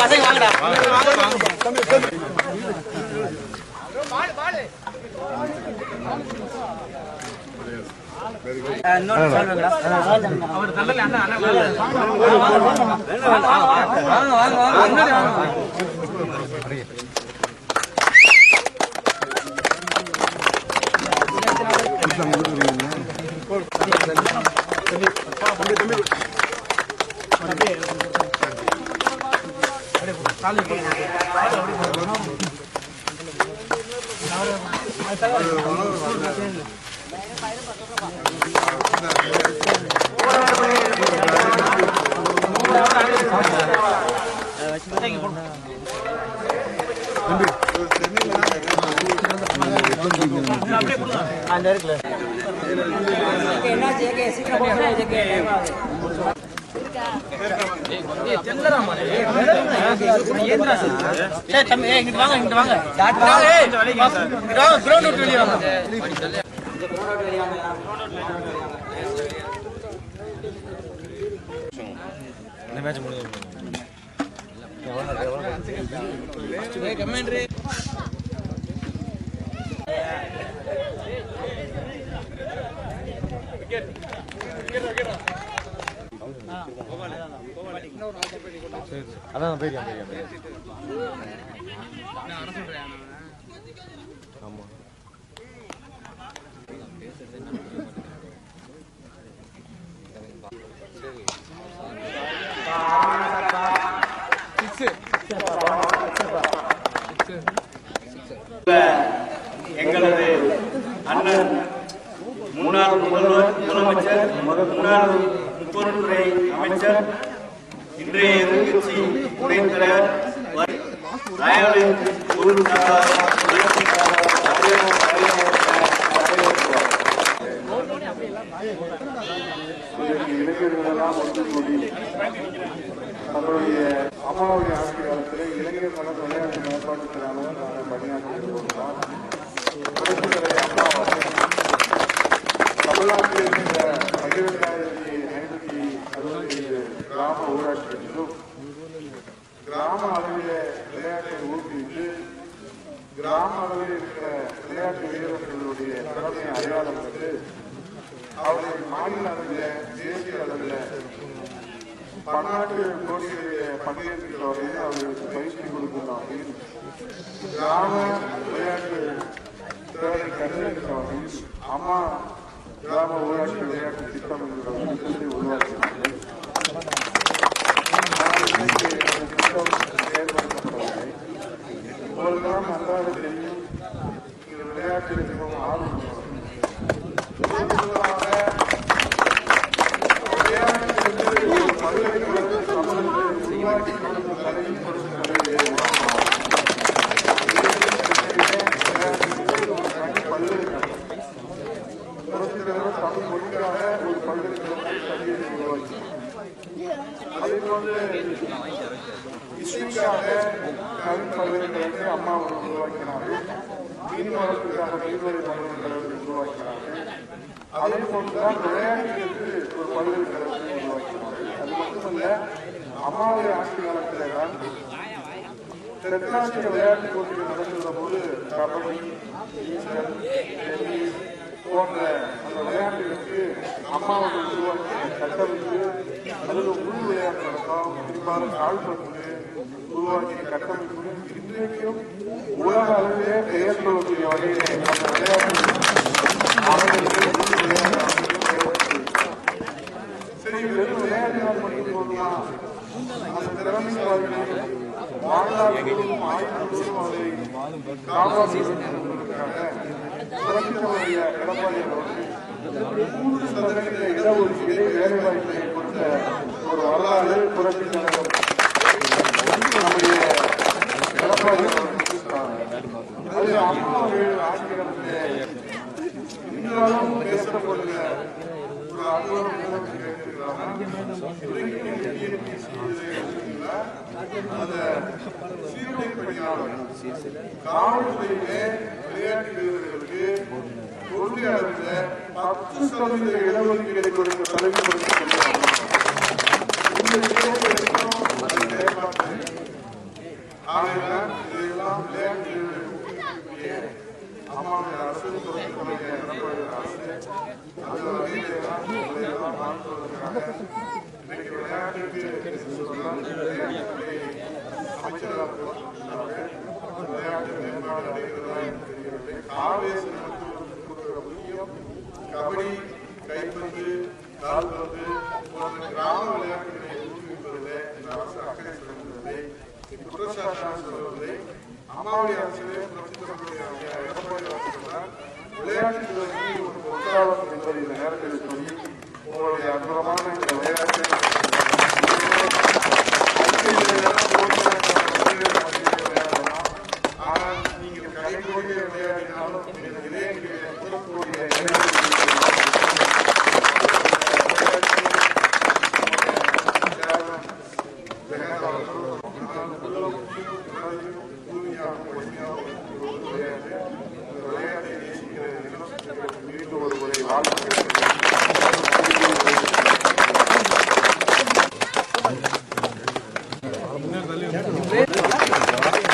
பசங்க வாங்கடா அவர் தள்ளல அண்ணா அண்ணா வாங்க வாங்க வாங்க சரி தம்பி ஏய், இங்கிட்டு வாங்க இங்கிட்டு வாங்க ஏய், இங்கிட்டு வாங்க Get விட்டு வெளியே வாங்க அதான் போயிருக்கேன் போயிருக்கேன் ஆமா எங்களது அண்ணன் முன்னாள் முதல்வர் முதலமைச்சர் முன்னாள் முப்பொருள்துறை அமைச்சர் இன்றைய எதிர்கட்சி துணைத் தலைவர் ராயலின் பொருளாளர் புரட்சியாளர் அறிவு- அறிவு- வரவேற்கிறோம். இதற்கு இளைஞர்களெல்லாம் ஒன்று நம்மளுடைய அம்மாவுடைய ஆட்சி காலத்தில் இளைஞர் நல விளையாட்டு மேம்பாட்டுக்கான நாங்கள் பணியாற்றி வருகிறோம் புரட்சித்தலை அம்மா அவர்கள் தமிழ்நாட்டில் இருக்கிற பன்னிரெண்டாயிரத்தி ஐநூத்தி அறுபத்தி கிராம ஊராட்சிகளிலும் கிராம அளவில் விளையாட்டை ஊக்குவித்து கிராம அளவில் இருக்கிற விளையாட்டு வீரர்களுடைய திறமையை அடையாளம் கண்டு அவர்கள் மாநில அளவில் தேசிய அளவில் பன்னாட்டு போட்டிகளில் பங்கேற்கிற வகையில் அவர்களுக்கு பயிற்சி கொடுக்கின்ற கிராம விளையாட்டு திறனை கண்டறிகின்ற வகையில் அம்மா கிராம ஊராட்சி விளையாட்டு திட்டம் என்கிற திட்டத்தை உருவாக்கினார்கள் திட்டம் செயல்படுத்தப்படவில்லை உங்களுக்கெல்லாம் நன்றாக தெரியும் இந்த மிகவும் ஆர்வம் தமிழ் ஒரு பல்கலைக்கழகத்தை கல்வியை இசைக்காக பல்கலைக்கழகத்தை அம்மா அவர்கள் உருவாக்கினார்கள் மீன் வளர்ப்புக்காக மீன்வரை பல்கலைக்கழகத்தை உருவாக்கினார்கள் அதே போன்றுதான் விளையாட்டுகளுக்கு ஒரு பல்கலைக்கழகத்தை உருவாக்கினார்கள் அது மட்டுமல்ல அம்மாவுடைய ஆட்சி காலத்திலே தான் தெற்காசிய விளையாட்டு போட்டிகள் நடத்துகிற போது கபடி நீச்சல் டென்னிஸ் போன்ற அந்த விளையாட்டுகளுக்கு அம்மாவுடைய உருவாக்கிய கட்டமைப்பு அதில் உள் விளையாட்டு நடக்கும். குறிப்பாக கால்பந்து உருவாக்கிய கட்டமைப்பு இன்றைக்கும் உலக அளவிலே பெயர் சொல்லக்கூடிய வகையிலே அந்த விளையாட்டு விளையாட்டு சரி வெறும் விளையாட்டுகள் மட்டும் போதுமா? அந்த திறமைசாலிகளை வாழ்நாள் முழுவதும் ஆயுள் முழுவதும் அதை காப்பாற்றுவதற்காக புரட்சித்தலைவருடைய எடப்பாடி அவர்கள் நூறு சதவீத வேலைவாய்ப்பை கொடுத்த ஒரு வரலாறு புரட்சி தலைவர் நம்முடைய எடப்பாடி அவர்களுக்கு அம்மா பேசப்படுகிற ஒரு அலுவலகம் சீருடை பணியாளர் காவல்துறையிலே விளையாட்டு வீரர்களுக்கு கொள்கை அளவில் பத்து சதவீத இடஒதுக்கீடு கொடுக்க தலைமை கொடுத்து இந்த செயல்பாட்டை ஆகையால் இதையெல்லாம் விளையாட்டு ஊக்குவிக்கக்கூடிய அம்மாவுடைய அரசு தொடர்புடைய எடப்பாடி அரசு அந்த வகையிலெல்லாம் இதையெல்லாம் மாற்றுவதற்காக இன்றைக்கு விளையாட்டுக்கு சொன்னால் விளையாட்டுத்துறை அமைச்சராக இருக்கிறார்கள். விளையாட்டு மேம்பாடு அடைகிறதா என்று தெரியவில்லை ஆவேசம் கொடுக்கிற முக்கியம் கபடி கைப்பந்து கால்பந்து போன்ற கிராம விளையாட்டுகளை ஊக்குவிப்பதிலே இந்த அரசு அக்கறை செலுத்துவதை குற்றச்சாட்டாக சொல்வதை அம்மாவுடைய அரசிலே எடப்பாடி அவர்கள் விளையாட்டு துறைக்கு ஒரு பொருளாதாரம் என்பதை இந்த நேரத்தில் சொல்லி உங்களுடைய அற்புதமான இந்த விளையாட்டு ஆனால் நீங்கள் கடைக்கூடிய விளையாடினாலும் இதே நீங்கள் கூறக்கூடிய விளையாட்டை நேசிக்கிற மீண்டும் ஒரு முறை வாழ்த்துக்கள்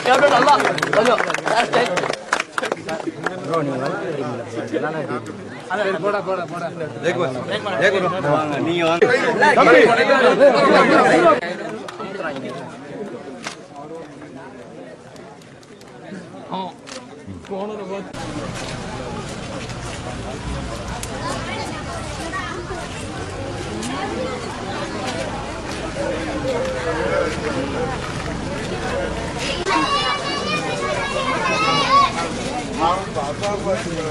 கேப்டன் நல்லா கொஞ்சம் போட போட போட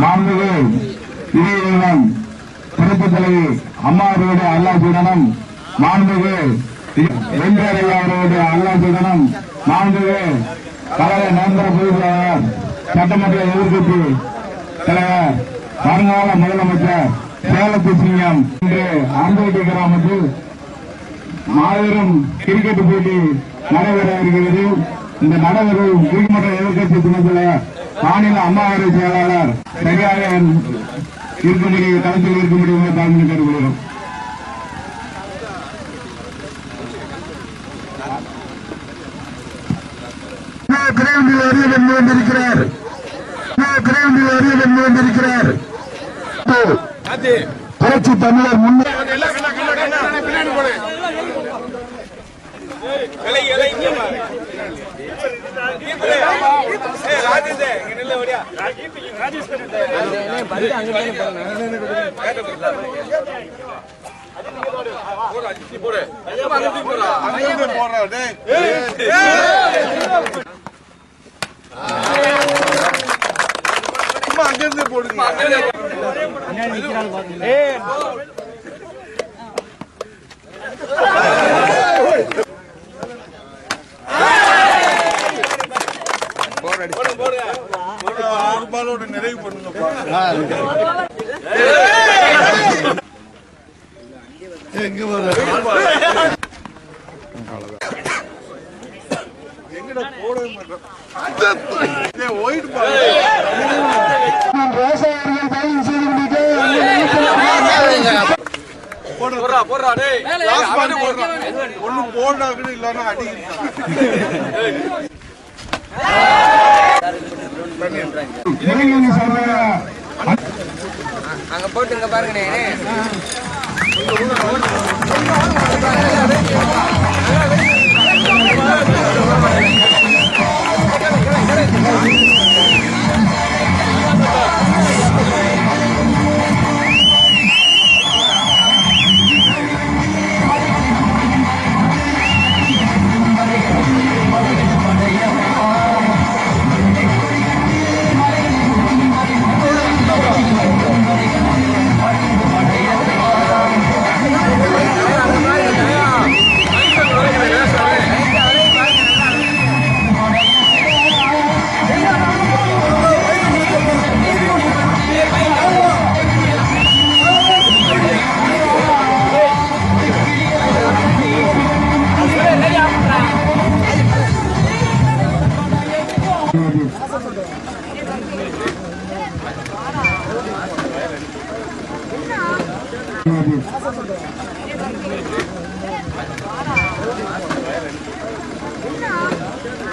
மாண்புகு இதயம் சிறப்பு தலைவி அம்மா அவர்களுடைய அல்லாசுடனும் மாண்புகு வெங்கரையா அவர்களுடைய அல்லாசுடனும் மாண்புகு கழக நிரந்தர பொதுச்செயலாளர் சட்டமன்ற எதிர்கட்சி தலைவர் வருங்கால முதலமைச்சர் சேலத்து சிங்கம் இன்று அம்பேட்டி கிராமத்தில் மாபெரும் கிரிக்கெட் போட்டி நடைபெற இருக்கிறது. இந்த நடைபெறும் கிரிக்கெட் எதிர்க்கட்சி துணைத்தலைவர் மாநில அம்மாவரை செயலாளர் சரியாக இருக்கும்படி களத்தில் இருக்கும்படி உங்களை தாழ்ந்து கேட்டுக்கொள்கிறோம். கிரவுண்டில் வருகை வந்து கொண்டிருக்கிறார் கிரவுண்டில் வருகை வந்து கொண்டிருக்கிறார் புரட்சி தமிழர் முன்னே நிறைவு பண்ணுங்கப்பா விவசாயிகள் தயவு செய்து விட்டு போடுறா போடுறா டேய் லாஸ்ட் பால் போடுறா ஒண்ணு போல்டாக்குது இல்லன்னா அடிக்கிறாங்க இளைஞரணி அங்க போட்டு இங்க பாருங்கண்ணே.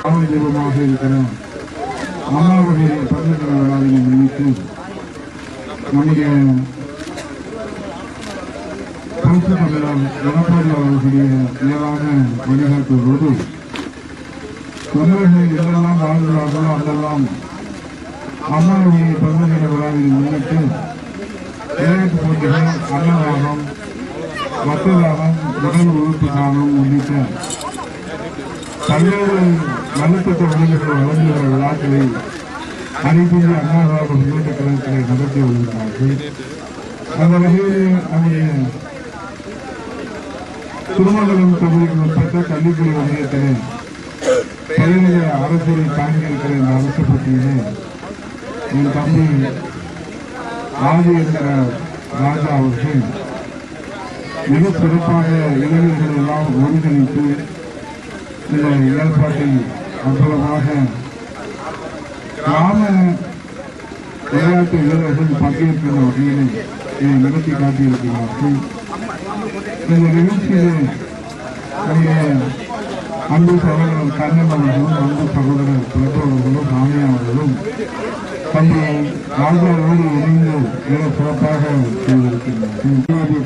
காவல் தெய்வமாக இருக்கிற அம்மாவுடைய பன்னெண்டு விழாவினை முன்னிட்டு நம்முடைய பரிசு மண்டலம் எடப்பாடி அவர்களுடைய வழிகாட்டுவதோடு எதெல்லாம் வாழ்கிறார்களோ அதெல்லாம் அம்மாவுடைய பன்னெண்டு விழாவினை முன்னிட்டு விளையாட்டு போட்டிகள் அன்னதானம் ரத்ததானம் உடல் உறுப்பு தானம் உள்ளிட்ட பல்வேறு நலத்திட்ட உதவிகளை வழங்குகிற விழாக்களை அனைத்திந்திய அண்ணா திராவிட முன்னேற்ற கழகத்திலே நடத்தி வருகிறார்கள் அந்த வகையில் நம்முடைய திருமங்கலம் தொகுதிக்கு உட்பட்ட கல்விக்குழு வணிகத்திலே பல்வேறு அரசியலை தாங்கி இருக்கிற இந்த அரசு பற்றியிலே என் தம்பி ஆதி என்கிற ராஜா அவர்கள் மிக சிறப்பாக இளைஞர்கள் எல்லாம் ஒருங்கிணைத்து இந்த ஏற்பாட்டில் அற்புதமாக கிராம விளையாட்டு வீரர்கள் பங்கேற்கின்ற வகையில் இதை நிகழ்த்தி காட்டியிருக்கிறார்கள். இந்த நிகழ்ச்சியிலே நம்முடைய அன்பு சகோதரர் கண்ணன் அவர்களும் அன்பு சகோதரர் பிரபு சாமியா அவர்களும் தம்பி ராஜாவோடு இணைந்து மிக சிறப்பாக செய்திருக்கிறார்கள்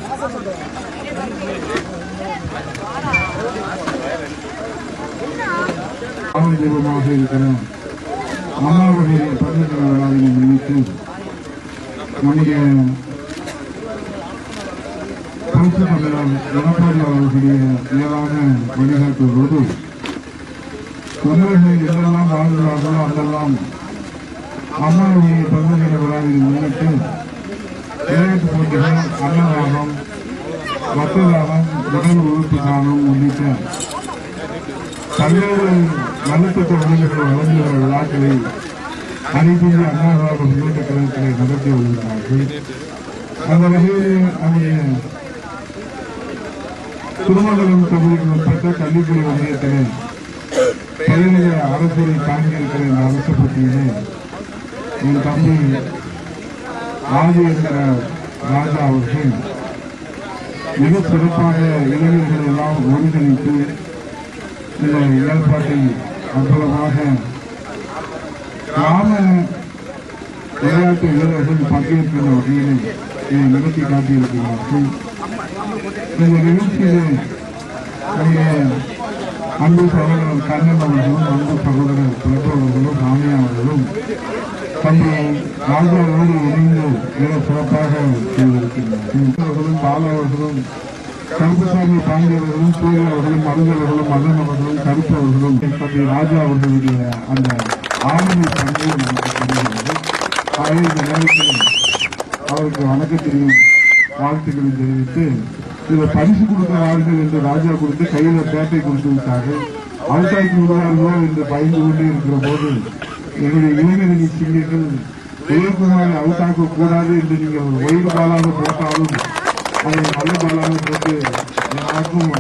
காவல் தெய்வமாக இருக்கிற அம்மாவுடைய பன்னெண்டு விழாவினை முன்னிட்டு நம்முடைய பரிசு மண்டலம் எடப்பாடி அவர்களுடைய மேலான வழிகாட்டுவதோடு தமிழர்கள் எதெல்லாம் வாழ்கிறார்களோ அதெல்லாம் அம்மாவுடைய பன்னெண்டு விழாவினை முன்னிட்டு விளையாட்டு போட்டிகள் அன்னதானம் ரத்ததானம் உடல் உறுப்பு தானம் உள்ளிட்ட பல்வேறு நலத்திட்ட உதவிகளை வரும் விழாக்களை அனைத்திந்திய அண்ணா திராவிட முன்னேற்ற கழகத்திலே நடத்தி வருகிறார்கள். அந்த வகையில் நம்முடைய திருமங்கலம் தொகுதிக்கு உட்பட்ட கல்விக்குழு வணிகத்திலே பல்வேறு அரசியலை தாங்கியிருக்கிற இந்த அரசு பற்றியிலே என் தம்பி ஆதிவேந்திர ராஜா அவர்கள் மிக சிறப்பாக இளைஞர்கள் எல்லாம் ஒருங்கிணைத்து இந்த ஏற்பாட்டில் அற்புதமாக கிராம விளையாட்டு வீரர்கள் பங்கேற்கின்ற வகையில் இதை நிகழ்த்தி காட்டியிருக்கிறார்கள். இந்த நிகழ்ச்சியில் அன்பு சகோதரர் கண்ணன் அவர்களும் அன்பு சகோதரர் பிரபு அவர்களும் சாமியா அவர்களும் தம்பி ராஜாவோடு இணைந்து மிக சிறப்பாக செய்திருக்கிறார்கள் அவர்களும் அவர்களும் கருப்புசாமி பாண்டியவர்களும் சூரிய அவர்களும் மருந்தவர்களும் மதன் அவர்களும் கருப்பு அவர்களும் தம்பி ராஜா அவர்களுடைய அந்த ஆளுமை பங்கு நமக்கு தெரிகிறது. ஆகவே இந்த நேரத்தில் அவருக்கு வணக்கத்தையும் வாழ்த்துக்களை தெரிவித்து இதை பரிசு கொடுக்கிறார்கள் என்று ராஜா கொடுத்து கையில பேட்டை கொடுத்து விட்டார்கள். அவுட்டாக்கி விடுவார்களோ என்று பயந்து கொண்டே இருக்கிற போது எங்களுடைய இளைஞரணி சிங்கிகள் ஜெயக்குமாரை அவுட்டாக்க கூடாது என்று நீங்கள் ஒரு ஒய்வு காலாக போட்டாலும் அதை நல்ல பாலாக போட்டு யாருக்கும்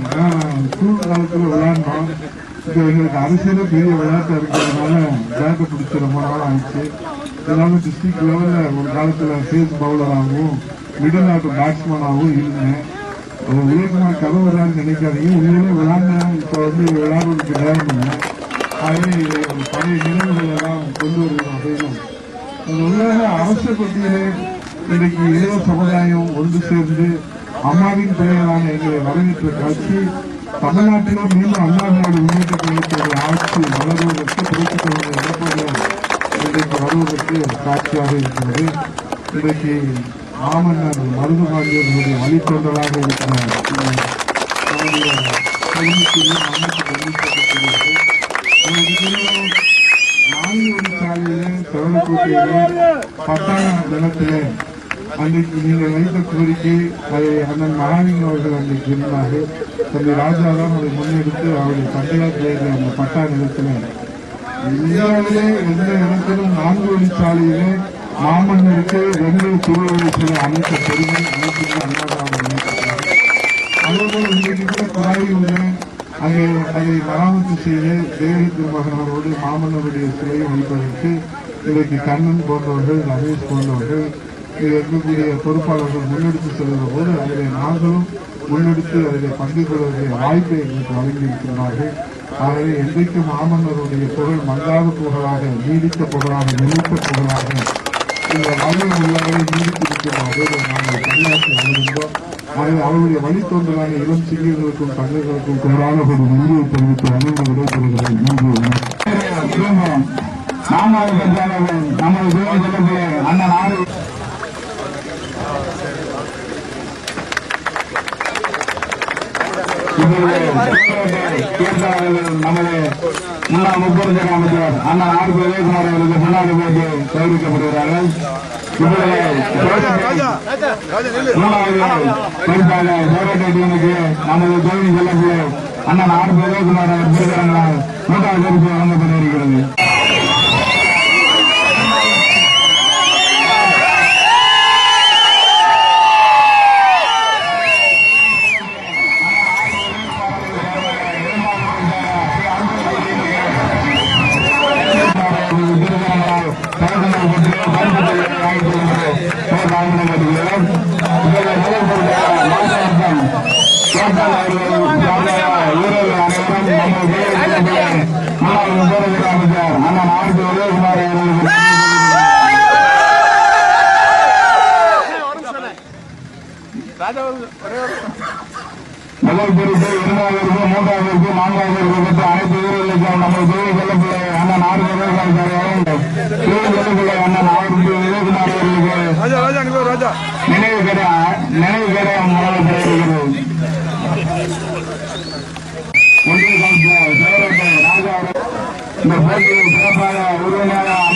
ஸ்கூல் காலத்தில் விளையாண்டோம் இப்போ எங்களுக்கு அரசியல பெரிய விளையாட்டு இருக்கிறதுனால பேட்டை பிடிச்சி ரொம்ப நாள் ஆயிடுச்சு எல்லாமே டிஸ்ட்ரிக்ட் லெவலில் ஒரு காலத்தில் சேஸ் பவுலராகவும் மிடில் ஆர்டர் பேட்ஸ்மேனாகவும் இருந்தேன் அது விவேகமாக கதை விளையாண்டு நினைக்காதீங்க உண்மையிலே விளையாண்டேன் இப்போ வந்து விளையாடுறதுக்கு நேரம் இல்லை ஆகவே இதை ஒரு பழைய நினைவுகள் எல்லாம் கொண்டு வருகிறோம் அப்படின்னு உலக அரசு பற்றியிலே இன்றைக்கு இளைய சமுதாயம் ஒன்று சேர்ந்து அம்மாவின் பெயரான எங்களை வரவேற்ற காட்சி தமிழ்நாட்டிலே மீண்டும் அண்ணாவினோட முன்னேற்ற கழகத்துடைய ஆட்சி வளர்வதற்கு புரட்சித் தலைவர் எடப்பாடியார் இன்றைக்கு வருவதற்கு காட்சியாக இருக்கிறது இன்றைக்கு மாமன்னர் மருது பாண்டியர்களுடைய வழித்தொண்டராக இருக்கிறார் இந்த நம்முடைய சாலையிலே செவலக்கோட்டையிலே பட்டாள தினத்திலே அன்றைக்கு நீங்கள் வைத்த கோரிக்கை அதை அண்ணன் மகாலிங்க அவர்கள் அன்றைக்கு இருந்தார் தம்பி ராஜாதான் அதை முன்னெடுத்து அவருடைய தந்தையார் பெயரில் அந்த பட்டா நிலத்திலே இந்தியாவிலே எந்த இடத்திலும் நான்கு வழிச்சாலையிலே மாமன்னருக்கு ரெண்டு திருவிழை சில அமைத்த பெருமை அனைத்து அண்ணாதாரம் அதேபோல் இன்றைக்கு கூட குழாய் உள்ள அங்கே அதை மராமத்து செய்து தேவி திருமகனோடு மாமன்னருடைய சிலையை வைப்பதற்கு இன்றைக்கு கண்ணன் போன்றவர்கள் ரமேஷ் போன்றவர்கள் இருக்கக்கூடிய பொறுப்பாளர்கள் முன்னெடுத்து செல்கிற போது அதில் நாங்களும் முன்னெடுத்து அதில் பங்கு கொள்வதற்கான வாய்ப்பை எங்களுக்கு வழங்கியிருக்கிறார்கள் ஆகவே என்றைக்கும் மாமன்னருடைய புகழ் மங்காத புகழாக நீடித்த புகழாக நிறுத்த புகழாக இந்த வாழ்வு உள்ளவரை நீடித்திருக்கிறது நாங்கள் பணியாற்றி வருகின்றோம். ஆகவே அவருடைய வழித்தோன்றலான இளம் சிறியர்களுக்கும் தங்கைகளுக்கும் குரலாக ஒரு நன்றியை தெரிவித்து அனைவரும் விடைபெறுகிறேன் நன்றி நாமாவது பெற்றாளர்கள் நமது துணை செல்லக்கூடிய அண்ணன் ஆறு நமது முன்னாள் முப்பொருள் அமைச்சர் அண்ணன் ஆர் உதயகுமார் அவர்களுக்கு முன்னாடி போட்டு தெரிவிக்கப்படுகிறார்கள் நமது தொழில் செல்லக்கூடிய அண்ணன் ஆர் விஜயகுமார் அவர் விருதுகளால் மூன்றாவது பரிசு வழங்கப்பட்டிருக்கிறது முதல் பரிசு இரண்டாவது பரிசு மூன்றாவது பரிசு நான்காவது பரிசு பெற்ற அனைத்து வீரர்களுக்கும் நமது தொழில் செல்லப்பிள்ளை அண்ணன் ஆறு தொழில் செல்லப்பிள்ளை அண்ணன் ஆறு விஜயகுமார் அவர்களுக்கு நினைவு கடை நினைவு கடை வழங்கப்படுகிறது ஒன்றிய கவுன்சிலர் சேவரட்டை ராஜா இந்த போட்டியில் சிறப்பாக உறுதுணையாக